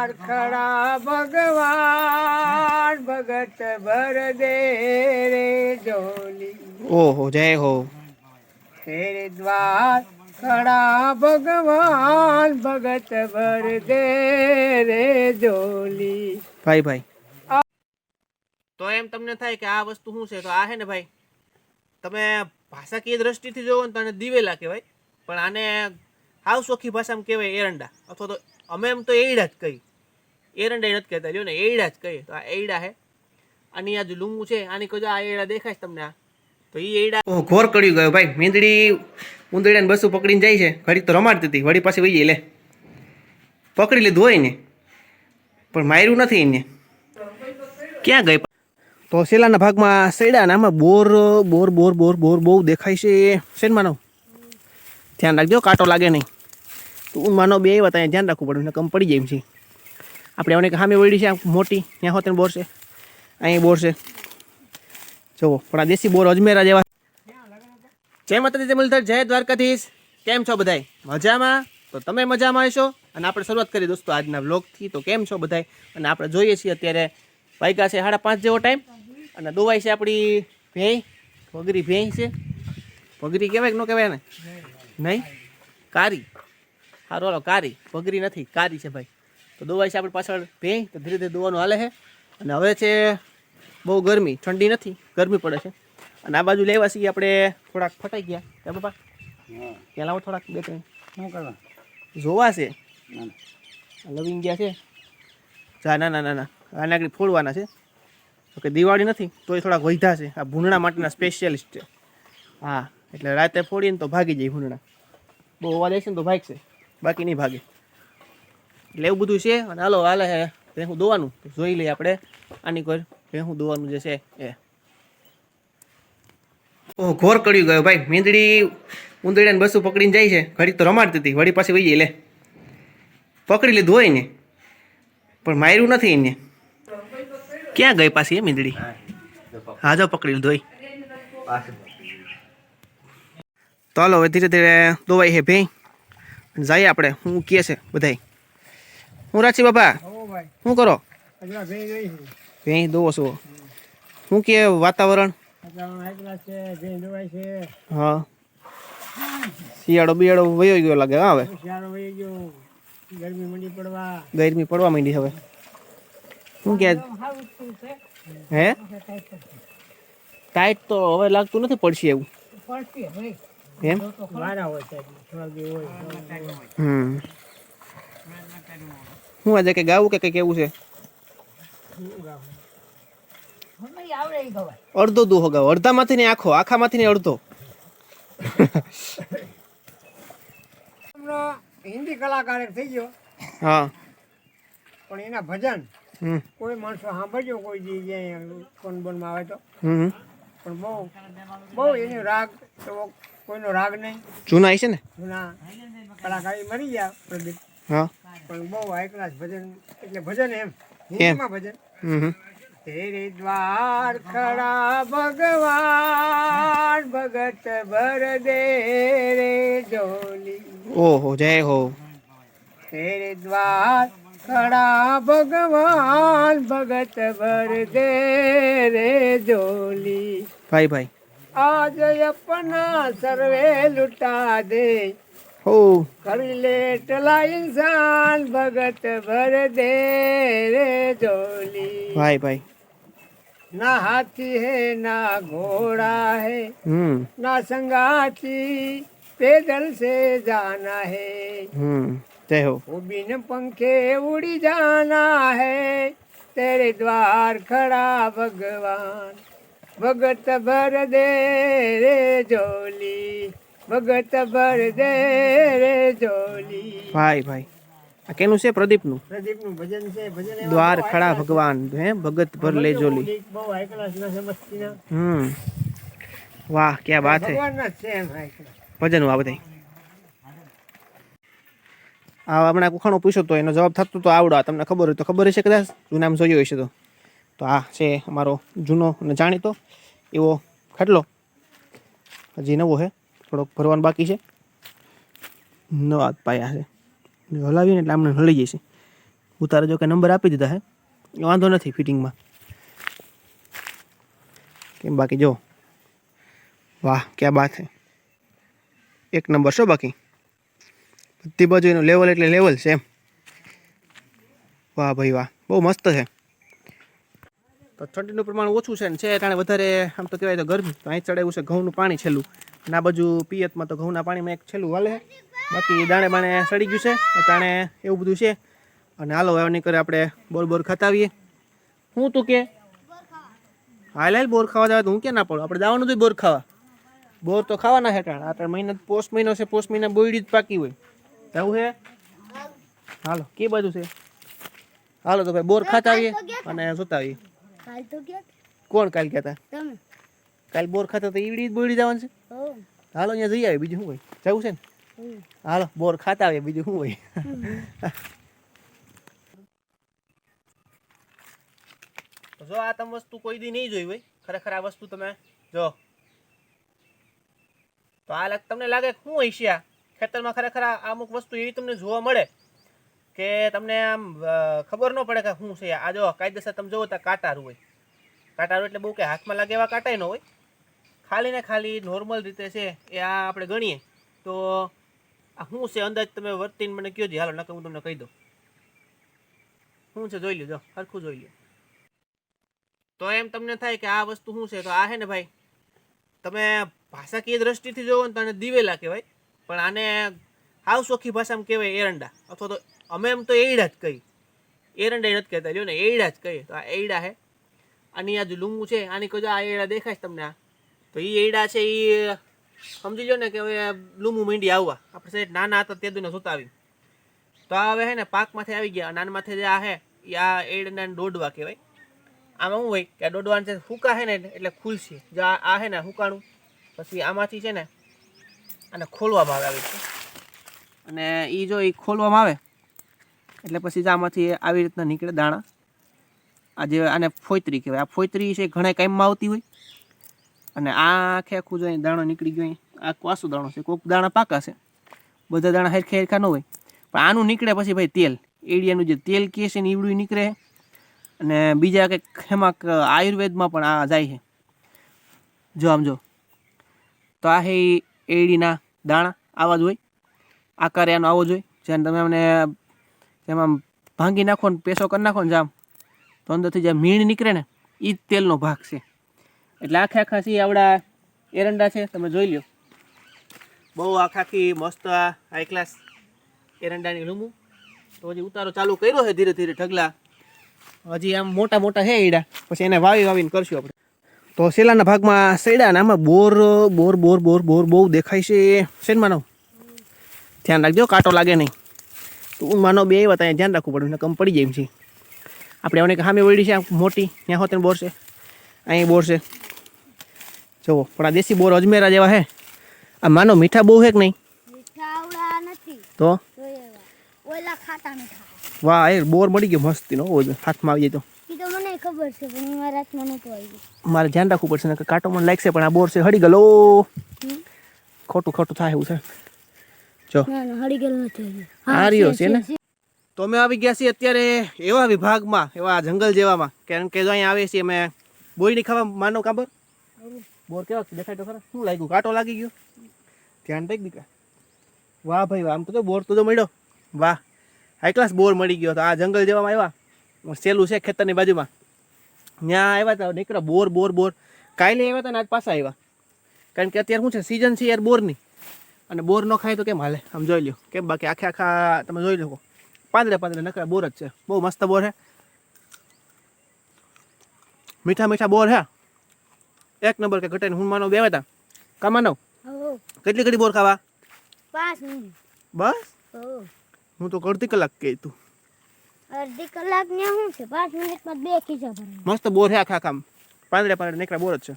દ્વાર ખડા ભગવાન ભગત ભર દે રે જોલી ઓહો જય હો. તેરે દ્વાર ખડા ભગવાન ભગત ભર દે રે જોલી ભાઈ ભાઈ. તો એમ તમને થાય કે આ વસ્તુ શું છે? તો આ હે ને ભાઈ તમે ભાષાકીય દ્રષ્ટિથી જોવો ને તો આને દિવેલા કહેવાય. પણ આને હાવ સોખી ભાષામાં કહેવાય એરંડા. અથવા તો અમે એમ તો એડા જ કહી એરંડા નથી કહેતા. જો ને? એડા જ કહીએ. તો આ એડા હે. આની આ જે લૂંગું છે, આની કોઈ આ એડા દેખાય તમને આ? તો એ એડા ઘોર કડી ગયો ભાઈ. મીંદડી ઉંદરડાને બસું પકડીને જાય છે. ઘડી તો રમાડતી હતી. વળી પાછી વહી લે. પકડી લીધું હોય ને. પણ માર્યું નથી એને. ક્યાં ગઈ? તો શેલાના ભાગમાં સૈડા ને આમાં બોર બોર બોર બોર બોર બહુ દેખાય છે. શેન માનવ? ધ્યાન રાખજો, કાંટો લાગે નહીં. તું માનો બે આવ્યા ત્યાં ધ્યાન રાખવું પડે કમ પડી જાય એમ છે. આપણે અમને સામે વળી છે મોટી, ત્યાં હોતે બોર છે. અહીં બોર છે. જુઓ, પણ આ દેશી બોર અજમેરા જેવા જય માતાજી મુલધર જય દ્વારકાધીશ. કેમ છો બધાય? મજામાં? તો તમે મજામાં હશો? અને આપણે શરૂઆત કરી દોસ્તો આજના વ્લોગથી. તો કેમ છો બધાય? અને આપણે જોઈએ છીએ અત્યારે વાગ્યા છે સાડા પાંચ જેવો ટાઈમ અને દોવાઈ છે આપણી ભેંય વગરી ભેંય છે. વગરી કહેવાય કે ન કહેવાય ને નહીં? કારી. સારું ચાલો કારી. વગરી નથી, કારી છે ભાઈ. તો દોવાઈ છે આપણી પાછળ ભેંય તો ધીરે ધીરે દોવાનું હાલે છે. અને હવે છે બહુ ગરમી ઠંડી નથી ગરમી પડે છે. અને આ બાજુ લેવા છીએ આપણે થોડાક ફટાઈ ગયા. ત્યાં બાપા? ત્યાં લાવો થોડાક બે ત્રણ. શું કરવા? જોવા છે. લવિંગ ગયા છે. જા ના ના ના ના. આને આગળ ફોડવાના છે. તો કે દિવાળી નથી તોય થોડાક વૈધા છે. આ ભૂંડણા માટેના સ્પેશિયાલિસ્ટ છે. હા એટલે રાતે ફોડીને તો ભાગી જાય ભૂંડણા. બહુ અવાજ છે ને તો ભાગશે. બાકી નહીં ભાગે. એટલે એવું બધું છે. અને હાલો, હાલે હે. ભેહું દોવાનું. જોઈ લઈએ આપણે આની કોઈ ભેહું દોવાનું જે છે એ. ઓહ ઘોર કડી ગયો ભાઈ. મીંદડી ઉંદરડાને બસું પકડીને જાય છે. ઘડી તો રમાડતી હતી. વળી પાછી વહી લે. પકડી લીધું હોય ને. પણ માર્યું નથી એને. ક્યાં ગઈ પાછી એ મીંદડી? હા, જો પકડી લીધું તો હાલો ધીરે ધીરે દોવાઈ હે ભાઈ. જઈએ આપણે. હું કહે છે બધાય. હું રાચી બાપા? શું કરો? ભેં દોવો છો. શું કે વાતાવરણ? હા. શિયાળો બિયાળો વયો ગયો લાગે હા હવે. ગરમી પડવા. માંડી હવે. શું કે હે? ટાઈટ તો હવે લાગતું નથી પડશે એવું. એમ? હમ. શું આજે કે ગાવું કે કઈ કેવું છે? અડધો દુહો ગાવ અડધામાંથી ને આખો. આખામાંથી ને અડધો. હિન્દી કલાકાર થઈ ગયો. હા. પણ એના ભજન કોઈ માણસો સાંભળજો કોઈ દી કોન બોન બોનમાં આવે તો. પણ બહુ બહુ એનો રાગ તો કોઈનો રાગ નહીં. જૂના છે ને? જૂના કલાકાર મરી ગયા પ્રદીપ. હા. પણ બહુ હાઈ ક્લાસ ભજન એટલે ભજન એમ હિન્દીમાં ભજન. હમ હમ. તેરે દ્વાર ખડા ભગવાન ભગત ભર દે રે જોલી ઓહો જય હો. તેરે દ્વાર ખડા ભગવાન ભગત ભર દે રે જોલી ભાઈ ભાઈ. આજ અપના સર્વે લૂટા દે. हो कविलेट इंसान भगत भर दे रे जोली भाई भाई ना हाथी है ना घोड़ा है ना संगाती पैदल से जाना है जय हो वो बिन पंखे उड़ी जाना है तेरे द्वार खड़ा भगवान भगत भर दे रे जोली ભગત ભર દે રે જોલી. ભાઈ ભાઈ. આ કેનું છે પ્રદીપનું? પ્રદીપનું ભજન છે ભજન દ્વાર ખડા ભગવાન હે? ભગત ભર લે જોલી. બહુ હાઈ હમ. વાહ ક્યા બાત છે ભજન વાહ બધાય. આ હમણાં ઉખાણો પૂછ્યો તો એનો જવાબ થતો તો આવડો. તમને ખબર હોય તો ખબર હશે કદાચ. જૂનામ જોયો હશે તો. તો આ છે અમારો જૂનો અને જાણીતો એવો ખાટલો. હજી નવો હે. થોડોક ભરવાનું બાકી છે. નવા પાયા છે. હલાવીને એટલે આમને હળી જશે ઉતારે જો કે નંબર આપી દીધા હે વાંધો નથી ફિટિંગમાં. કેમ બાકી જો? વાહ, ક્યાં બાત છે. એક નંબર શો બાકી. બધી બાજુ એનું લેવલ એટલે લેવલ છે એમ. વાહ ભાઈ વાહ, બહુ મસ્ત છે. તો ઠંડીનું પ્રમાણ ઓછું છે ને છે કારણે વધારે, આમ તો કહેવાય તો ગરમી. તો અહીં ચડાવ્યું છે ઘઉંનું પાણી છેલ્લું. અને આ બાજુ પિયતમાં તો ઘઉંના પાણીમાં એક છેલ્લું હાલે. બાકી દાણે બાણે સડી ગયું છે તાણે એવું બધું છે. અને હાલો નહીં કરે આપણે બોર બોર ખતાવીએ. હું તું કે? હાલ હાલ બોર ખાવા જવા તો હું ક્યાં ના પડું? આપણે જવાનું હતું બોર ખાવા. બોર તો ખાવાના છે ટાણ આ ત્રણ મહિના, પોષ મહિનો છે, પોષ મહિના બોયડી જ પાકી હોય. જવું છે હાલો, કે બાજુ છે? હાલો તો ભાઈ બોર ખાતા આવીએ અને જોતા આવીએ કાલ તો ગયા કોણ કાલ કહેતા તમે. કાલ બોર ખાતા તો ઈવડી જ બોયડી જવાનું છે. હાલો અહીંયા જઈ આવે બીજું શું હોય? જવું છે ને? હાલો બોર ખાતા આવે બીજું શું હોય? જો આ તમે વસ્તુ કોઈ દી નહીં જોઈ હોય. ખરેખર આ વસ્તુ તમે જો. તો આ તમને લાગે શું હોય છે આ? ખેતરમાં ખરેખર આ અમુક વસ્તુ એવી તમને જોવા મળે. કે તમને આમ ખબર ન પડે કે શું છે. આ જો કાયદેસર તમે જોવો તો કાંટારું હોય. કાંટારું એટલે બહુ કે હાથમાં લાગે એવા કાંટાય ન હોય. ખાલી ને ખાલી નોર્મલ રીતે છે એ આ આપણે ગણીએ. તો આ શું છે અંદાજ તમે વર્તીને મને કહો હાલો, નકર હું તમને કહી દઉં. શું છે જોઈ લ્યો, જો સરખું જોઈ લો તો એમ તમને થાય કે આ વસ્તુ શું છે? તો આ છે ને ભાઈ, તમે ભાષાકીય દ્રષ્ટિથી જોવો ને તો આને દિવેલા કહેવાય. પણ આને હાવ સોખી ભાષામાં કહેવાય એરંડા. અથવા તો અમે એમ તો એડા જ કહી એરંડા નથી કહેતા, જો ને એડા જ કહીએ. તો આ એડા છે આની આ જે લૂંગું છે, આની કહો આ એડા દેખાય છે તમને આ? તો એ એડા છે એ સમજી લો ને કે હવે લૂમું મીંડી આવવા. આપણે સાહેબ નાના હતા તે દુને સુતાવી તો આ હવે હે ને પાકમાંથી આવી ગયા. નાના માથે જે આ હે એ આ એડના દોડવા કહેવાય. આમાં શું હોય કે આ દોડવાનું છે હુકા છે ને, એટલે ખુલશે. જો આ હે ને હુકાણું, પછી આમાંથી છે ને આને ખોલવામાં આવે. રીતે અને એ જો એ ખોલવામાં આવે? એટલે પછી જ આમાંથી આવી રીતના નીકળે દાણા. આ જે આને ફોયતરી કહેવાય. આ ફોયતરી છે, ઘણા કાયમમાં આવતી હોય. અને આ આખે આખું જો દાણો નીકળી ગયો આ વાસુ દાણો છે. કોઈક દાણા પાકા છે. બધા દાણા હરખે હરખા ન હોય. પણ આનું નીકળે પછી ભાઈ તેલ. એડિયાનું જે તેલ કહે છે ને ઈવડું નીકળે. અને બીજા કંઈક એમાં આયુર્વેદમાં પણ આ જાય છે. જો આમ જો. તો આ હે એડીના દાણા. આવા જ હોય. આકારે આનો આવો જ હોય. જેને તમે અમને જેમાં ભાંગી નાખો ને પેસો કરી નાખો ને જામ, તો અંદરથી જે મીણ નીકળે ને એ જ તેલનો ભાગ છે. એટલે આખે આખા સી આવડા એરંડા છે, તમે જોઈ લ્યો. બહુ આખા આખી મસ્ત હાઈ ક્લાસ એરંડાની લૂમું. તો હજી ઉતારો ચાલુ કર્યો છે ધીરે ધીરે ઢગલા. હજી આમ મોટા મોટા છે ઈડા. પછી એને વાવી વાવીને કરશું આપણે. તો સેલાના ભાગમાં સૈડા ને આમાં બોર બોર બોર બોર બોર બહુ દેખાય છે. શેનમાં નવ? ધ્યાન રાખજો, કાંટો લાગે નહીં. તો માનો બે આવ્યા ત્યાં ધ્યાન રાખવું પડે કમ પડી જાય એમ છે. આપણે અમને સામે વળી છે મોટી ત્યાં હોતે બોર છે. અહીં બોર છે. જુઓ પણ આ દેશી બોર અજમેરા જેવા હે. આ માનો મીઠા બહુ હે કે નહીં? તો? એવા. વાહ એ બોર મળી ગયો મસ્તી નો હાથમાં આવી જાય તો. મારા ધ્યાન રાખવું પડશે કાંટો મને લાગશે પણ આ બોર છે હળી ગયો ખોટું ખોટું થાય એવું છે. જો. છે, છે ને? તો અમે આવી ગયા છીએ અત્યારે એવા વિભાગમાં એવા જંગલ જેવામાં. કારણ કે જો અહીંયા આવીએ છીએ અમે બોયડી ખાવા માનો કાબર? છે. બોર કેવા દેખાય તો ખરા. શું લાગ્યું? કાંટો લાગી ગયો? ધ્યાન રાખ દીકરા વાહ ભાઈ વાહ. આમ તો બોર તો જો મળ્યો. વાહ. હાઈ ક્લાસ બોર મળી ગયો તો આ જંગલ જેવામાં આવ્યા. સેલું છે ખેતરની બાજુમાં. ત્યાં આવ્યા હતા નીકળ્યા. બોર બોર બોર. કાલે આવ્યા હતા ને આજ પાછા આવ્યા. કારણ કે અત્યારે શું છે? સિઝન છે યાર બોરની. અને બોર ન ખાય તો કેમ હાલે? આમ જોઈ લ્યો. કેમ બાકી આખે આખા તમે જોઈ લો પાંદડે પાંદડે નકરા બોર જ છે. બહુ મસ્ત બોર છે મીઠા મીઠા બોર હે. એક નંબર કે ઘટાઈને હું માનો બેવા હતા કા માનવ? કેટલી ઘડી બોર ખાવા? બસ? હું. તો અડધી કલાક કહી તું. અડધી કલાક ને હું છે? પાંચ મિનિટમાં બે ખીચા મસ્ત બોર હે આખા આખા પાંદડે પાંદડે નીકળ્યા બોર જ છે.